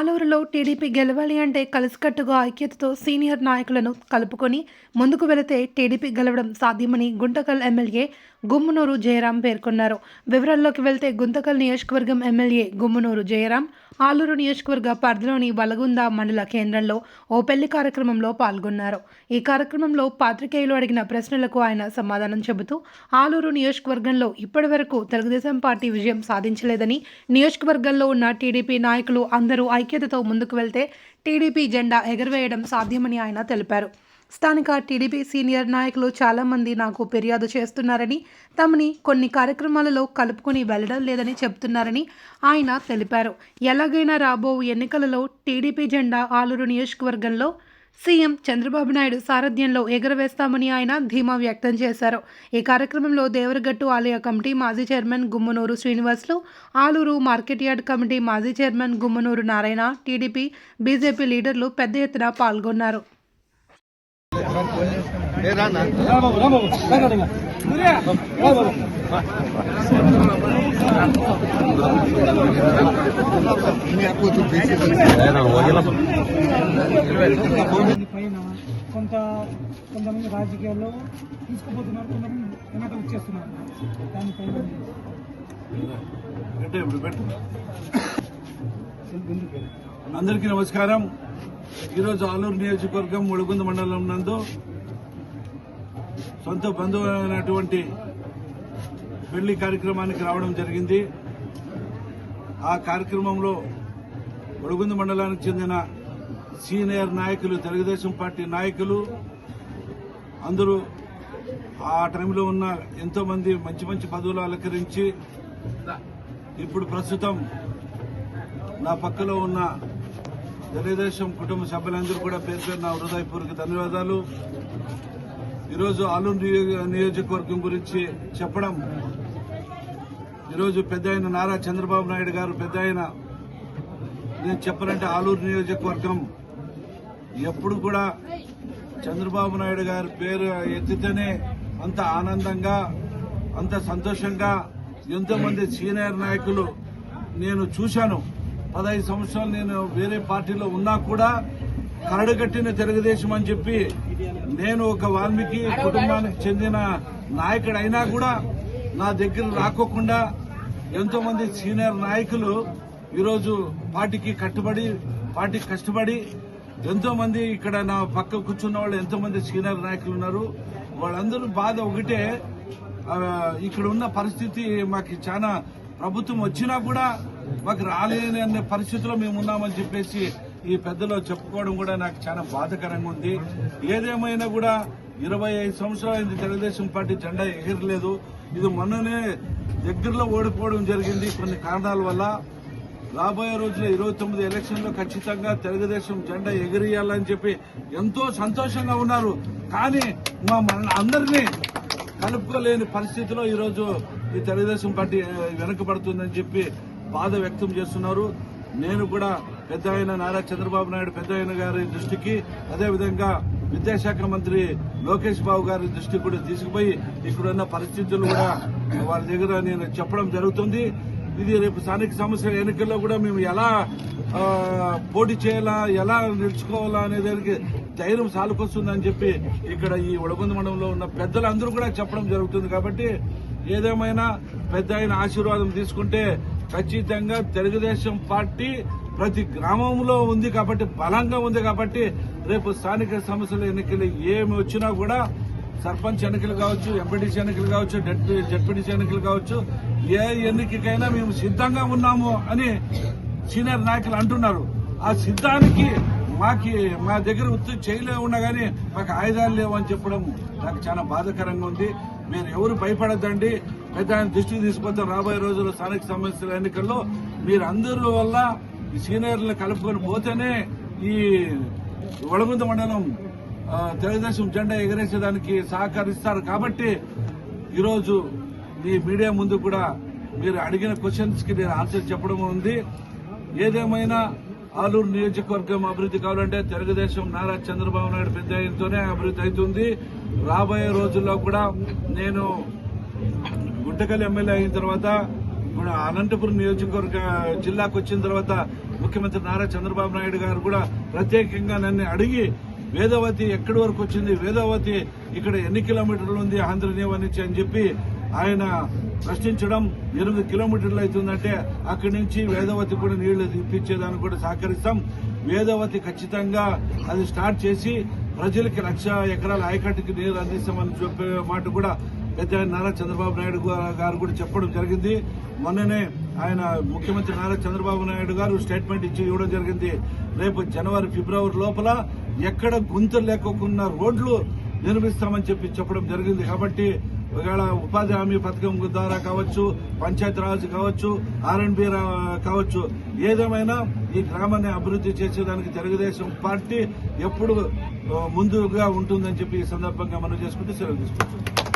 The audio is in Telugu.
ఆలూరులో టీడీపీ గెలవాలి అంటే కలిసికట్టుగా ఐక్యతతో సీనియర్ నాయకులను కలుపుకొని ముందుకు వెళితే టీడీపీ గెలవడం సాధ్యమని గుంటకల్ ఎమ్మెల్యే గుమ్మునూరు జయరాం పేర్కొన్నారు. వివరాల్లోకి వెళ్తే గుంతకల్ నియోజకవర్గం ఎమ్మెల్యే గుమ్మునూరు జయరాం ఆలూరు నియోజకవర్గ పరిధిలోని వలగుంద మండల కేంద్రంలో ఓ పెళ్ళి కార్యక్రమంలో పాల్గొన్నారు. ఈ కార్యక్రమంలో పాత్రికేయులు అడిగిన ప్రశ్నలకు ఆయన సమాధానం చెబుతూ ఆలూరు నియోజకవర్గంలో ఇప్పటివరకు తెలుగుదేశం పార్టీ విజయం సాధించలేదని నియోజకవర్గంలో ఉన్న టీడీపీ నాయకులు అందరూ ఐక్యతతో ముందుకు వెళ్తే టీడీపీ జెండా ఎగరవేయడం సాధ్యమని ఆయన తెలిపారు. స్థానిక టీడీపీ సీనియర్ నాయకులు చాలామంది నాకు ఫిర్యాదు చేస్తున్నారని తమని కొన్ని కార్యక్రమాలలో కలుపుకొని వెళ్ళడం లేదని చెప్తున్నారని ఆయన తెలిపారు. ఎలాగైనా రాబో ఎన్నికలలో టీడీపీ జెండా ఆలూరు నియోజకవర్గంలో సీఎం చంద్రబాబు నాయుడు సారథ్యంలో ఎగురవేస్తామని ఆయన ధీమా వ్యక్తం చేశారు. ఈ కార్యక్రమంలో దేవరగట్టు ఆలయ కమిటీ మాజీ chairman Gummanuru Srinivasulu Aluru market yard committee మాజీ chairman Gummanuru Narayana TDP BJP లీడర్లు పెద్ద ఎత్తున పాల్గొన్నారు. కొంత కొంతమంది రాజకీయాల్లో తీసుకుపోతున్నారు కొంతమంది వెనక వచ్చేస్తున్నారు దానిపైన అందరికీ నమస్కారం. ఈరోజు ఆలూరు నియోజకవర్గం ముಳುగుంద మండలం నందు సొంత బంధువులైనటువంటి పెళ్ళి కార్యక్రమానికి రావడం జరిగింది. ఆ కార్యక్రమంలో ముಳುగుంద మండలానికి చెందిన సీనియర్ నాయకులు తెలుగుదేశం పార్టీ నాయకులు అందరూ ఆ టైంలో ఉన్న ఎంతో మంది మంచి మంచి పదవులు అలంకరించి ఇప్పుడు ప్రస్తుతం నా పక్కలో ఉన్న తెలుగుదేశం కుటుంబ సభ్యులందరూ కూడా పేరు పేరు నా హృదయపూర్వక ధన్యవాదాలు. ఈరోజు ఆలూరు నియోజ- నియోజకవర్గం గురించి చెప్పడం ఈరోజు పెద్ద ఆయన నారా చంద్రబాబు నాయుడు గారు పెద్ద ఆయన. నేను చెప్పనంటే ఆలూరు నియోజకవర్గం ఎప్పుడు కూడా చంద్రబాబు నాయుడు గారి పేరు ఎత్తితేనే అంత ఆనందంగా అంత సంతోషంగా ఎంతోమంది సీనియర్ నాయకులు నేను చూశాను. పదహైదు సంవత్సరాలు నేను వేరే పార్టీలో ఉన్నా కూడా కరడుగట్టిన తెలుగుదేశం అని చెప్పి నేను ఒక వాల్మీకి కుటుంబానికి చెందిన నాయకుడు అయినా కూడా నా దగ్గర రాకోకుండా ఎంతో మంది సీనియర్ నాయకులు ఈరోజు పార్టీకి కట్టుబడి పార్టీకి కష్టపడి ఎంతో మంది ఇక్కడ నా పక్క కూర్చున్న వాళ్ళు ఎంతో మంది సీనియర్ నాయకులు ఉన్నారు. వాళ్ళందరూ బాధ ఒకటే ఇక్కడ ఉన్న పరిస్థితి మాకు చాలా ప్రభుత్వం వచ్చినా కూడా మాకు రాలేని అనే పరిస్థితిలో మేము ఉన్నామని చెప్పేసి ఈ పెద్దలో చెప్పుకోవడం కూడా నాకు చాలా బాధకరంగా ఉంది. ఏదేమైనా కూడా ఇరవై ఐదు సంవత్సరాలు తెలుగుదేశం పార్టీ జెండా ఎగరలేదు. ఇది మొన్ననే దగ్గరలో ఓడిపోవడం జరిగింది కొన్ని కారణాల వల్ల. రాబోయే రోజుల్లో ఇరవై తొమ్మిది ఎలక్షన్లో ఖచ్చితంగా తెలుగుదేశం జెండా ఎగిరియాలని చెప్పి ఎంతో సంతోషంగా ఉన్నారు. కానీ మా మన అందరినీ కలుపుకోలేని పరిస్థితిలో ఈరోజు ఈ తెలుగుదేశం పార్టీ ఆ, వెనకబడుతుందని చెప్పి బాధ వ్యక్తం చేస్తున్నారు. నేను కూడా పెద్ద ఆయన నారా చంద్రబాబు నాయుడు పెద్ద ఆయన గారి దృష్టికి అదేవిధంగా విద్యాశాఖ మంత్రి లోకేష్ బాబు గారి దృష్టికి కూడా తీసుకుపోయి ఇక్కడున్న పరిస్థితులు కూడా వారి దగ్గర నేను చెప్పడం జరుగుతుంది. ఇది రేపు స్థానిక సంస్థల ఎన్నికల్లో కూడా మేము ఎలా పోటీ చేయాలా ఎలా నిలుచుకోవాలా అనే దానికి ధైర్యం సాలుకొస్తుందని చెప్పి ఇక్కడ ఈ ఉడగొంద మండలంలో ఉన్న పెద్దలందరూ కూడా చెప్పడం జరుగుతుంది. కాబట్టి ఏదేమైనా పెద్ద ఆయన ఆశీర్వాదం తీసుకుంటే ఖచ్చితంగా తెలుగుదేశం పార్టీ ప్రతి గ్రామంలో ఉంది కాబట్టి బలంగా ఉంది కాబట్టి రేపు స్థానిక సంస్థల ఎన్నికలు ఏమి వచ్చినా కూడా సర్పంచ్ ఎన్నికలు కావచ్చు ఎంపీటీసీ ఎన్నికలు కావచ్చు జడ్పీటీసీ ఎన్నికలు కావచ్చు ఏ ఎన్నికకైనా మేము సిద్ధంగా ఉన్నాము అని సీనియర్ నాయకులు అంటున్నారు. ఆ సిద్ధానికి మాకి మా దగ్గర ఉత్తు చేయలేము ఉన్నా కానీ మాకు ఆయుధాలు లేవు అని చెప్పడం నాకు చాలా బాధాకరంగా ఉంది. మీరు ఎవరు భయపడద్దండి. అయితే ఆయన దృష్టికి తీసుకొస్తాం రాబోయే రోజుల్లో స్థానిక సంస్థల ఎన్నికల్లో మీరు వల్ల ఈ సీనియర్లను కలుపుకొని పోతేనే ఈ వడగుంద మండలం తెలుగుదేశం జెండా ఎగరేసేదానికి సహకరిస్తారు. కాబట్టి ఈరోజు మీ మీడియా ముందు కూడా మీరు అడిగిన క్వశ్చన్స్కి నేను ఆన్సర్ చెప్పడం ఉంది. ఏదేమైనా ఆలూరు నియోజకవర్గం అభివృద్ధి కావాలంటే తెలుగుదేశం నారా చంద్రబాబు నాయుడు పెద్ద అభివృద్ధి అవుతుంది. రాబోయే రోజుల్లో కూడా నేను గుంటకల్ ఎమ్మెల్యే అయిన తర్వాత ఇప్పుడు అనంతపురం నియోజకవర్గ జిల్లాకు వచ్చిన తర్వాత ముఖ్యమంత్రి నారా చంద్రబాబు నాయుడు గారు కూడా ప్రత్యేకంగా నన్ను అడిగి వేదవతి ఎక్కడి వరకు వచ్చింది? వేదవతి ఇక్కడ ఎన్ని కిలోమీటర్లు ఉంది? ఆంధ్రనీవ అని చెప్పి ఆయన ప్రశ్నించడం ఎనిమిది కిలోమీటర్లు అవుతుందంటే అక్కడి నుంచి వేదవతి కూడా నీళ్ళు ఇప్పించేదానికి కూడా సహకరిస్తాం. వేదవతి ఖచ్చితంగా అది స్టార్ట్ చేసి ప్రజలకి లక్ష ఎకరాల ఆయకట్టుకి నీరు అందిస్తామని చెప్పే మాట కూడా పెద్ద నారా చంద్రబాబు నాయుడు గారు కూడా చెప్పడం జరిగింది. మొన్ననే ఆయన ముఖ్యమంత్రి నారా చంద్రబాబు నాయుడు గారు స్టేట్మెంట్ ఇచ్చి ఇవ్వడం జరిగింది. రేపు జనవరి ఫిబ్రవరి లోపల ఎక్కడ గుంతలు లేకుండా రోడ్లు నిర్మిస్తామని చెప్పి చెప్పడం జరిగింది. కాబట్టి ఒకవేళ ఉపాధి హామీ పథకం ద్వారా కావచ్చు పంచాయతీరాజ్ కావచ్చు ఆర్ఎండ్బి కావచ్చు ఏదేమైనా ఈ గ్రామాన్ని అభివృద్ధి చేసేదానికి తెలుగుదేశం పార్టీ ఎప్పుడు ముందుగా ఉంటుందని చెప్పి ఈ సందర్భంగా మనం చేసుకుంటూ సెలవు తీసుకుంటున్నాం.